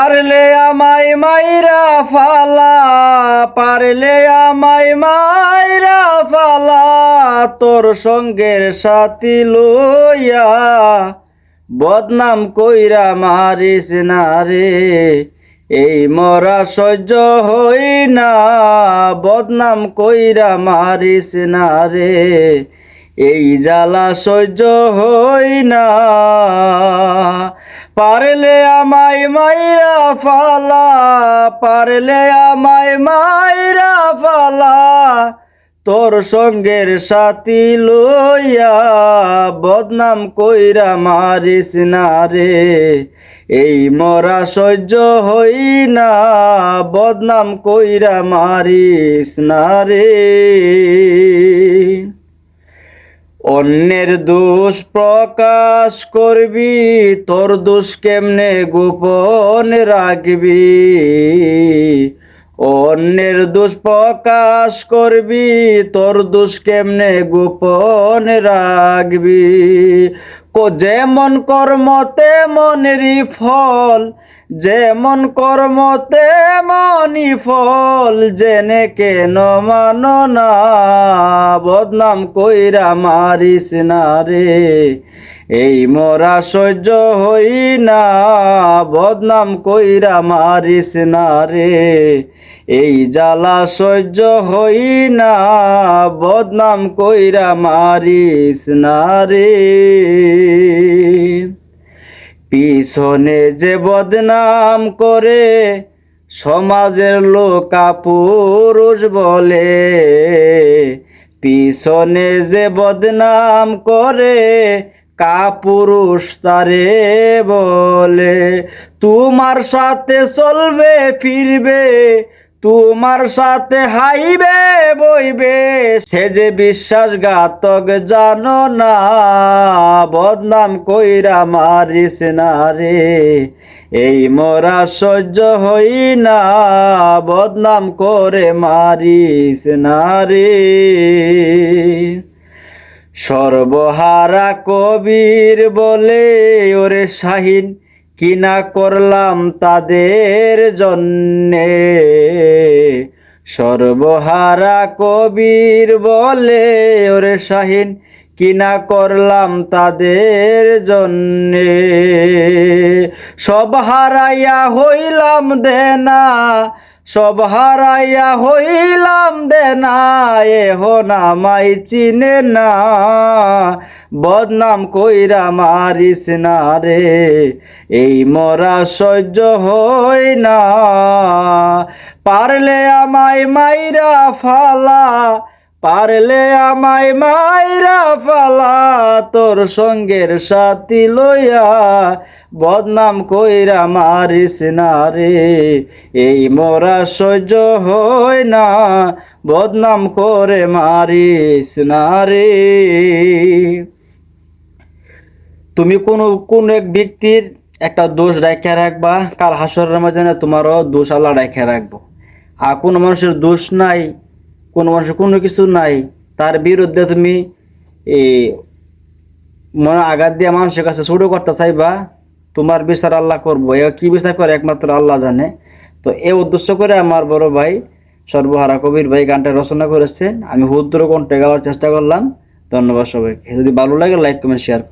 পারলে আমায় মাইরা ফালা, পারলে আমায় মাইরা ফালা, তোর সঙ্গের সাথী লইয়া বদনাম কইরা মারিস না রে। এই মরা সহ্য হই না, বদনাম কইরা মারিস না রে। এই জ্বালা সহ্য হই না। পারলে আমায় মাইরা ফালা, পারলে আমায় মাইরা ফালা, তোর সঙ্গের সাথী লইয়া বদনাম কইরা মারিস না রে। এই মরা সহ্য হই না, বদনাম কইরা মারিস না রে। অন্যের দোষ প্রকাশ করবি তোর দোষ কেমনে গোপন রাখবি? অন্যের দোষ প্রকাশ করবি, তোর দোষ কেমনে গোপন রাখবি? কো, যেমন কর্ম তেমনেরই ফল, যেমন কর্ম তেমনই ফল, জেনে কেন মানো না, বদনাম কইরা মারিস না রে। এই মরা সহ্য হই না, বদনাম কইরা মারিস না রে। এই জ্বালা সহ্য হই না, বদনাম কইরা মারিস না রে। পিছনে যে বদনাম করে, সমাজের লোকা পুরুষ বলে। পিছনে যে বদনাম করে কাপুরুষ তারে বলে, তোমার সাথে চলবে, ফিরবে, তোমার সাথে হাইবে, বইবে। সে যে বিশ্বাসঘাতক জানো না, বদনাম কইরা মারিস না রে। এই মরা সহ্য হই না, বদনাম করে মারিস না রে। সর্বহারা কবির বলে, ওরে শাহিন কিনা করলাম তাদের জন্যে? সর্বহারা কবির বলে, ওরে শাহিন কিনা করলাম তাদের জন্যে? সব হারাইয়া হইলাম দেনা সব হারাইয়া হইলাম দে না মাই চিনে না। বদনাম কইরা মারিস না রে, এই মরা সহ্য হই না। পারলে আমায় মাইরা ফালা পারলে আমায় মাইরা ফালা, তোর সঙ্গের সাথী লইয়া বদনাম কইরা মারিস না রে। এই মরা সহ্য হয় না, বদনাম করে মারিস না রে। তুমি কোনো, কোন এক ব্যক্তির একটা দোষ রেখে রাখবা, কাল হাসরের ময়দানে তোমারও দোষ আল্লাহ রেখে রাখব। আর কোনো মানুষের দোষ নাই কোনো মানুষের কোনো কিছু নাই, তার বিরুদ্ধে তুমি মনে আঘাত দিয়ে মানুষের কাছে ছোটো করতে চাইবা, তোমার বিচার আল্লাহ করব। এ কি বিচার করে? একমাত্র আল্লাহ জানে। তো এ উদ্দেশ্য করে আমার বড় ভাই সর্বহারা কবির ভাই গানটা রচনা করেছেন। আমি হুদ্র কণ্ঠে গাওয়ার চেষ্টা করলাম। ধন্যবাদ সবাইকে। যদি ভালো লাগে লাইক কমেন্ট শেয়ার